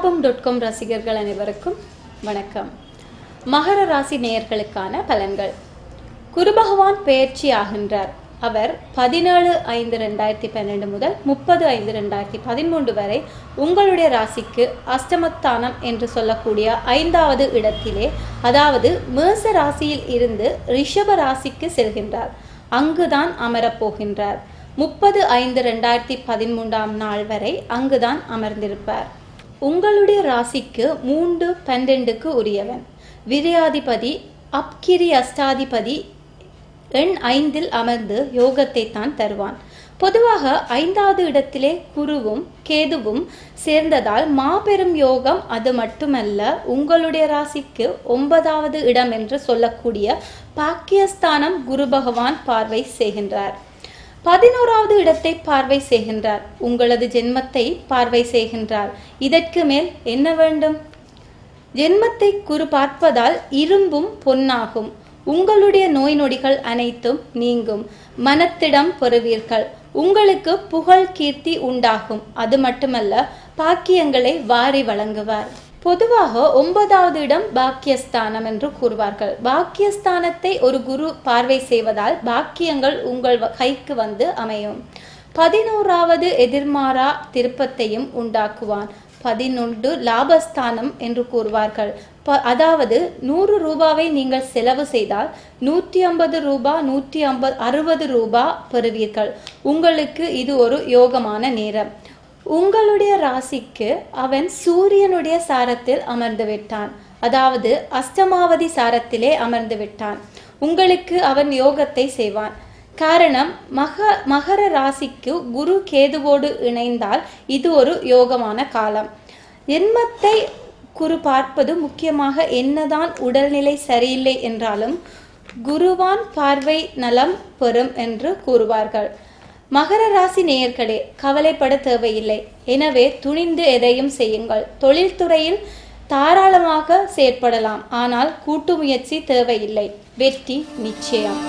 Dot com ரசிகர்கள் அனைவருக்கும் வணக்கம். மகர ராசி நேயர்களுக்கான பலன்கள். குரு பகவான் பெயர்ச்சி ஆகின்றார். அவர் பதினேழு ஐந்து ரெண்டாயிரத்தி பன்னெண்டு முதல் முப்பது ஐந்து ரெண்டாயிரத்தி பதிமூன்று வரை உங்களுடைய ராசிக்கு அஷ்டமத்தானம் என்று சொல்லக்கூடிய ஐந்தாவது இடத்திலே அதாவது மேச ராசியில் இருந்து ரிஷப ராசிக்கு செல்கின்றார். அங்குதான் அமரப் போகின்றார். முப்பது ஐந்து ரெண்டாயிரத்தி பதிமூன்றாம் நாள் வரை அங்குதான் அமர்ந்திருப்பார். உங்களுடைய ராசிக்கு மூன்று பன்னெண்டுக்கு உரியவன். விரையாதிபதி அப்கிரி அஷ்டாதிபதி எண் ஐந்தில் அமர்ந்து யோகத்தை தான் தருவான். பொதுவாக ஐந்தாவது இடத்திலே குருவும் கேதுவும் சேர்ந்ததால் மாபெரும் யோகம் அது மட்டுமல்ல உங்களுடைய ராசிக்கு ஒன்பதாவது இடம் என்று சொல்லக்கூடிய பாக்கியஸ்தானம் குரு பகவான் பார்வை செய்கின்றார். பதினோராவது இடத்தை பார்வை செய்கின்றார். உங்களது ஜென்மத்தை பார்வை செய்கின்றார். இதற்கு மேல் என்ன வேண்டும்? ஜென்மத்தை குரு பார்ப்பதால் இரும்பும் பொன்னாகும். உங்களுடைய நோய் நொடிகள் அனைத்தும் நீங்கும். மனத்திடம் பெறுவீர்கள் உங்களுக்கு புகழ் கீர்த்தி உண்டாகும். அது மட்டுமல்ல பாக்கியங்களை வாரி வழங்குவார். பொதுவாக ஒன்பதாவது இடம் பாக்கியஸ்தானம் என்று கூறுவார்கள். பாக்கியஸ்தானத்தை ஒரு குரு பார்வை செய்வதால் பாக்கியங்கள் உங்கள் வ- கைக்கு வந்து அமையும். பதினோராவது எதிர்மாறா திருப்பத்தையும் உண்டாக்குவான். பதினொன்று லாபஸ்தானம் என்று கூறுவார்கள். ப அதாவது நூறு ரூபாவை நீங்கள் செலவு செய்தால் நூற்றி ஐம்பது ரூபா நூற்றி ஐம்பது அறுபது ரூபா பெறுவீர்கள். உங்களுக்கு இது ஒரு யோகமான நேரம். உங்களுடைய ராசிக்கு அவன் சூரியனுடைய சாரத்தில் அமர்ந்து விட்டான் அதாவது அஷ்டமாவதி சாரத்திலே அமர்ந்து விட்டான் உங்களுக்கு அவன் யோகத்தை செய்வான். காரணம் மக மகர ராசிக்கு குரு கேதுவோடு இணைந்தால் இது ஒரு யோகமான காலம். எண்மத்தை குரு பார்ப்பது முக்கியமாக என்னதான் உடல்நிலை சரியில்லை என்றாலும் குருவான் பார்வை நலம் பெறும் என்று கூறுவார்கள். மகர ராசி நேயர்களே கவலைப்பட தேவையில்லை. எனவே துணிந்து எதையும் செய்யுங்கள். தொழில்துறையில் தாராளமாக செயற்படலாம். ஆனால் கூட்டு முயற்சி தேவையில்லை. வெற்றி நிச்சயம்.